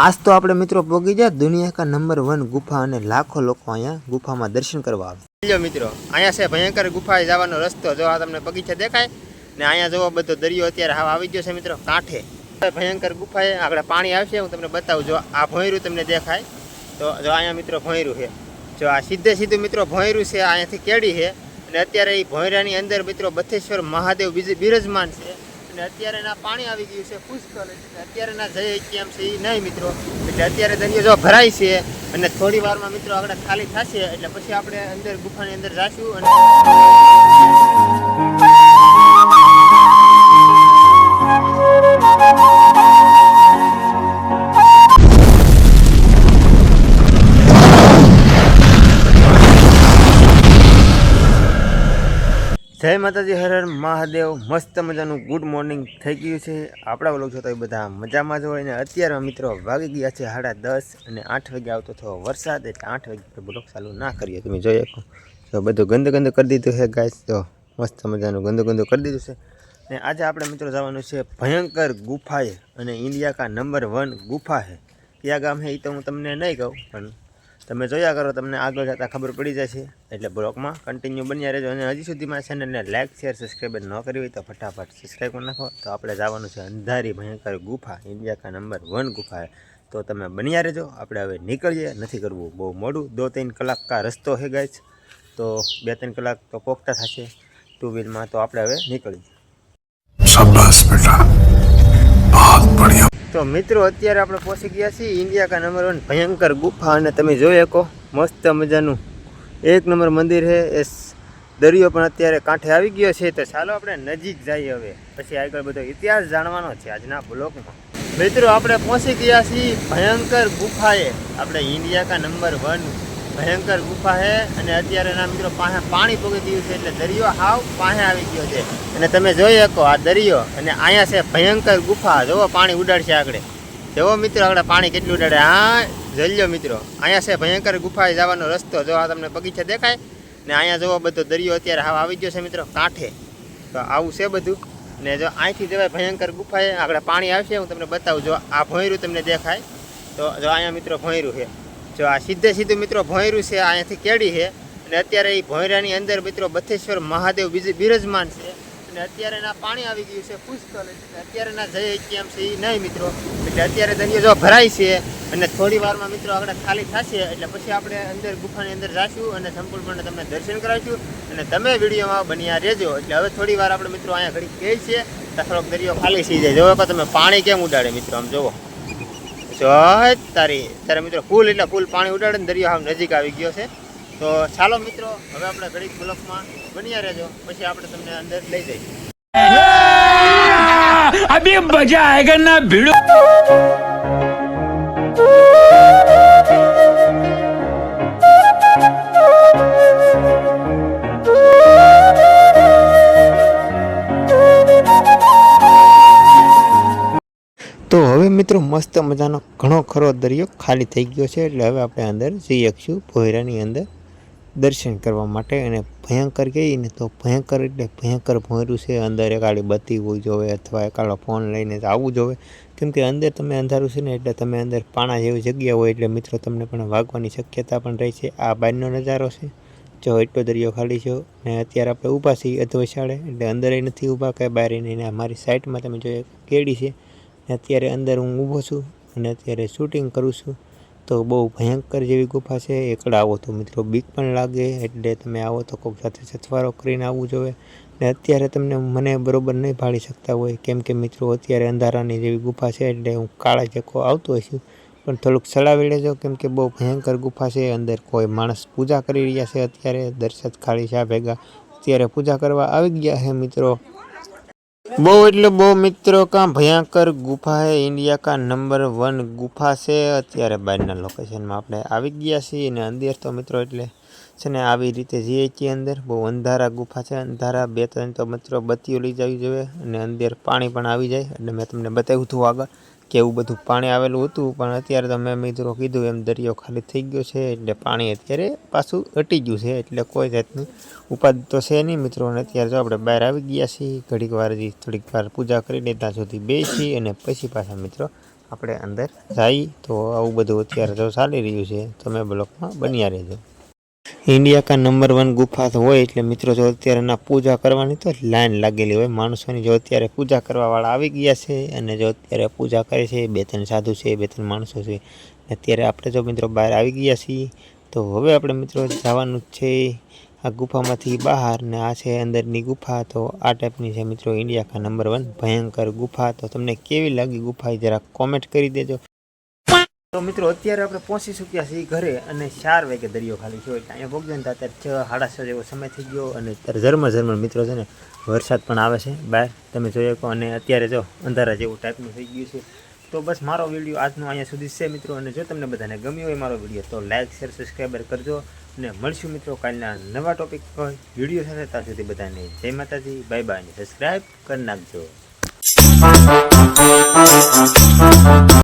આજ તો આપણે મિત્રો પોગી જાય દુનિયા કા નંબર વન ગુફા અને લાખો લોકો અહીંયા ગુફામાં દર્શન કરવા આવે. જો મિત્રો, અહીંયા છે ભયંકર ગુફાએ જવાનો રસ્તો જો આ તમને બગીચા દેખાય ને અહીંયા જોવો બધો દરિયો અત્યારે હાવ આવી ગયો છે મિત્રો, કાંઠે. ભયંકર ગુફાએ આગળ પાણી આવશે, હું તમને બતાવું, જો આ ભોંયરું તમને દેખાય, તો જો અહીંયા મિત્રો ભોંયરું છે. જો આ સીધે સીધું મિત્રો ભોંયરું છે અહીંયાથી કેડી છે. અને અત્યારે એ ભોંયરાની અંદર મિત્રો બથેશ્વર મહાદેવ બિરાજમાન છે. અને અત્યારે ના પાણી આવી ગયું છે, પુષ્કળ. એટલે અત્યારે ના જઈએ કેમ છે એ નહીં મિત્રો. એટલે અત્યારે દરિયો જો ભરાય છે અને થોડી વારમાં મિત્રો આગળ ખાલી થશે, એટલે પછી આપણે અંદર ગુફાની અંદર જાશું અને જય માતાજી, હર હર મહાદેવ. મસ્ત મજાનું ગુડ મોર્નિંગ થઈ ગયું છે. આપણા વ્લોગ જોતા બધા મજામાં જ હોય ને અત્યારે મિત્રો વાગી ગયા છે સાડા દસ અને આઠ વાગે આવતો થયો વરસાદ એટલે આઠ વાગે બ્લોક ચાલુ ના કરીએ. તમે જોઈ શકો. તો બધું ગંદ ગંદ કરી દીધું છે ગાય તો મસ્ત મજાનું ગંદ ગંદ કરી દીધું છે. અને આજે આપણે મિત્રો જવાનું છે ભયંકર ગુફાએ અને ઇન્ડિયા કા નંબર વન ગુફા છે ક્યાં ગામ છે એ તો હું તમને નહીં કહું, પણ તમે જોયા કરો, તમને આગળ જતાં ખબર પડી જશે. એટલે બ્લોગમાં કન્ટિન્યુ બન્યા રહેજો અને હજી સુધીમાં છે ચેનલને લાઇક શેર સબસ્ક્રાઈબ ન કરી હોય તો ફટાફટ સબસ્ક્રાઈબ કરી નાખો. તો આપણે જવાનું છે અંધારી ભયંકર ગુફા ઇન્ડિયા કા નંબર વન ગુફા. તો તમે બન્યા રહેજો. આપણે હવે નીકળીએ. નથી કરવું, બહુ મોડું. દો ત્રણ કલાક કા રસ્તો છે ગાય તો બે ત્રણ કલાક તો પોકતા થશે. ટુ વ્હીલમાં તો આપણે હવે નીકળીએ. બેટા. બહુ બઢિયા તો મિત્રો, અત્યારે આપણે પહોંચી ગયા છીએ ઇન્ડિયા કા નંબર વન ભયંકર ગુફા અને તમે જોઈ શકો, મસ્ત મજાનું એક નંબર મંદિર છે. એ દરિયો પણ અત્યારે કાંઠે આવી ગયો છે. તો ચાલો આપણે નજીક જઈએ હવે. પછી આગળ બધો ઇતિહાસ જાણવાનો છે આજના બ્લોકમાં મિત્રો, આપણે પહોંચી ગયા છીએ ભયંકર ગુફાએ. આપણે ઇન્ડિયા કા નંબર વન ભયંકર ગુફા છે અને અત્યારે એના મિત્રો પાસે પાણી પોગી ગયું છે એટલે દરિયો હાવ પાસે આવી ગયો છે. અને તમે જોઈ શકો આ દરિયો અને અહીંયા છે ભયંકર ગુફા. જોવો પાણી ઉડાડશે આગળ. જોવો મિત્રો આગળ પાણી કેટલું ઉડાડે. હા લો મિત્રો. અહીંયા છે ભયંકર ગુફાએ જવાનો રસ્તો. જો આ તમને બગીચા દેખાય. ને અહીંયા જોવો બધો દરિયો અત્યારે હાવ આવી ગયો છે મિત્રો. કાંઠે. તો આવું છે બધું. ને જો અહીંથી જવાય ભયંકર ગુફાએ. આગળ પાણી આવશે. હું તમને બતાવું. જો આ ભોંયરું તમને દેખાય. તો જો અહીંયા મિત્રો ભોંયરું છે. જો આ સીધે સીધું મિત્રો ભોંયરું છે અહીંયાથી કેડી છે. અને અત્યારે એ ભોંયરાની અંદર મિત્રો બથેશ્વર મહાદેવ બીજ- બિરાજમાન છે. અને અત્યારે ના પાણી આવી ગયું છે પુષ્કળ. એટલે અત્યારે ના જઈએ કેમ છે એ નહીં મિત્રો. એટલે અત્યારે દરિયો જો ભરાય છે અને થોડી વારમાં મિત્રો આગળ ખાલી થશે, એટલે પછી આપણે અંદર ગુફાની અંદર જાશું અને સંપૂર્ણપણે તમને દર્શન કરાવીશું. અને તમે વિડીયોમાં બન્યા રહેજો. એટલે હવે થોડી વાર આપણે મિત્રો અહીંયા ઘડી કહે છે તો થોડોક દરિયો ખાલી થઈ જાય. જોવો કે તમે પાણી કેમ ઉડાડે મિત્રો, આમ જોવો. જો તારી. તારે મિત્રો ફૂલ એટલે ફૂલ પાણી ઉડાડે ને દરિયો આમ નજીક આવી ગયો છે. તો ચાલો મિત્રો, હવે આપણે ઘડીક ગુલફમાં બન્યા રહેજો. પછી આપણે તમને અંદર લઈ જઈએ અભી મજા આયગા ના ભીડો. હવે મિત્રો મસ્ત મજાનો ઘણો ખરો દરિયો ખાલી થઈ ગયો છે એટલે હવે આપણે અંદર જઈ શકશું ભોયરાની અંદર દર્શન કરવા માટે અને ભયંકર કહીએ ને તો ભયંકર એટલે ભયંકર ભોયરું છે. અંદર એકાળી બત્તી હોવી જોવે અથવા એકાળો ફોન લઈને આવવું જોવે કેમ કે અંદર તમે અંધારું છે ને એટલે તમે અંદર પાણા જેવી જગ્યા હોય એટલે મિત્રો તમને પણ વાગવાની શક્યતા પણ રહી છે. આ બારનો નજારો છે. જો એટલો દરિયો ખાલી છે ને અત્યારે આપણે ઊભા છીએ અધવશાળે એટલે અંદર નથી ઊભા કે બહાર નહીં. અમારી સાઈડમાં તમે જોઈએ કેડી છે. અત્યારે અંદર હું ઊભો છું અને અત્યારે શૂટિંગ કરું છું. તો બહુ ભયંકર જેવી ગુફા છે. એકલા આવો તો મિત્રો બીક પણ લાગે, એટલે તમે આવો તો કોઈક સાથે સથવારો કરીને આવવું જોઈએ. ને અત્યારે તમને મને બરોબર નહીં ભાળી શકતા હોય, કેમ કે મિત્રો અત્યારે અંધારાની જેવી ગુફા છે, એટલે હું કાળા ચેકો આવતો છું. પણ થોડુંક સળાવી લેજો, કેમ કે બહુ ભયંકર ગુફા છે. અંદર કોઈ માણસ પૂજા કરી રહ્યા છે અત્યારે દર્શક ખાલી છે ભેગા અત્યારે પૂજા કરવા આવી ગયા છે મિત્રો. બહુ એટલે બહુ મિત્રો કા ભયંકર ગુફા હે? ઇન્ડિયા કા નંબર વન ગુફા છે. અત્યારે બહારના લોકેશનમાં આપણે આવી ગયા છીએ અને અંદર તો મિત્રો એટલે છે ને આવી રીતે જઈએ છીએ અંદર. બહુ અંધારા ગુફા છે. અંધારા બે ત્રણ તો મિત્રો બત્તીઓ લઈ જવી જોઈએ અને અંદર પાણી પણ આવી જાય. એટલે મેં તમને બતાવ્યું હતું આગળ કે એવું બધું પાણી આવેલું હતું, પણ અત્યારે તો મેં મિત્રો કીધું એમ દરિયો ખાલી થઈ ગયો છે, એટલે પાણી અત્યારે પાછું હટી ગયું છે, એટલે કોઈ જાતની ઉપાધિ તો છે નહીં મિત્રો. અને અત્યારે જો આપણે બહાર આવી ગયા છીએ, ઘડીક વાર થોડીક વાર પૂજા કરી લેતા સુધી બેસી અને પછી પાછા મિત્રો આપણે અંદર જઈ તો આવું બધું અત્યારે જો ચાલી રહ્યું છે. તમે બ્લોકમાં બન્યા રહેજો. ઇન્ડિયા કા નંબર વન ગુફા તો હોય એટલે મિત્રો જો અત્યારે ના પૂજા કરવાની તો લાઈન લાગેલી હોય. માણસોની જો અત્યારે પૂજા કરવાવાળા આવી ગયા છે અને જો અત્યારે પૂજા કરે છે, બે ત્રણ સાધુ છે, બે ત્રણ માણસો છે, અત્યારે આપણે જો મિત્રો બહાર આવી ગયા છીએ, તો હવે આપણે મિત્રો જવાનું છે આ ગુફામાંથી બહાર ને આ છે અંદરની ગુફા. તો આ ટાઈપની છે મિત્રો ઇન્ડિયા કા નંબર વન ભયંકર ગુફા. તો તમને કેવી લાગી ગુફા જરા કોમેન્ટ કરી દેજો. તો મિત્રો, અત્યારે આપણે પહોંચી ચૂક્યા છીએ ઘરે અને ચાર વાગે દરિયો ખાલી થયો એટલે અહીંયા ભોગજો ને તો અત્યારે છ, સાડા છ જેવો સમય થઈ ગયો અને અત્યારે ઝરમર ઝરમર મિત્રો છે ને, વરસાદ પણ આવે છે. બહાર તમે જોઈ શકો અને અત્યારે જો અંધારા જેવું ટાઈપનું થઈ ગયું છે. તો બસ મારો વીડિયો આજનો અહીંયા સુધી છે મિત્રો અને જો તમને બધાને ગમ્યો હોય મારો વીડિયો તો લાઇક શેર સબસ્ક્રાઈબર કરજો અને મળશું મિત્રો કાલના નવા ટોપિક પર વીડિયો સાથે. ત્યાં સુધી બધાને જય માતાજી બાય બાય સબસ્ક્રાઈબ કરી નાખજો.